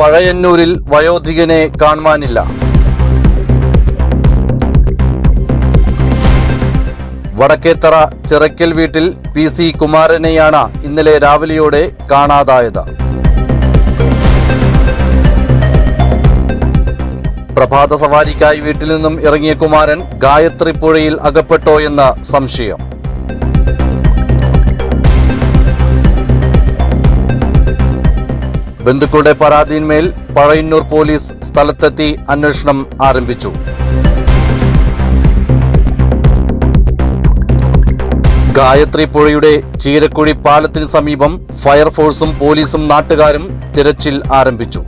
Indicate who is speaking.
Speaker 1: പഴയന്നൂരിൽ വയോധികനെ കാണുവാനില്ല. വടക്കേത്തറ ചിറക്കൽ വീട്ടിൽ പി സി കുമാരനെയാണ് ഇന്നലെ രാവിലെയോടെ കാണാതായത്. പ്രഭാത സവാരിക്കായി വീട്ടിൽ നിന്നും ഇറങ്ങിയ കുമാരൻ ഗായത്രി പുഴയിൽ അകപ്പെട്ടോ എന്ന് സംശയം. ബന്ധുക്കളുടെ പരാതിയിന്മേൽ പഴയന്നൂർ പോലീസ് സ്ഥലത്തെത്തി അന്വേഷണം ആരംഭിച്ചു. ഗായത്രി പുഴയുടെ ചീരക്കുഴി പാലത്തിന് സമീപം ഫയർഫോഴ്സും പോലീസും നാട്ടുകാരും തിരച്ചിൽ ആരംഭിച്ചു.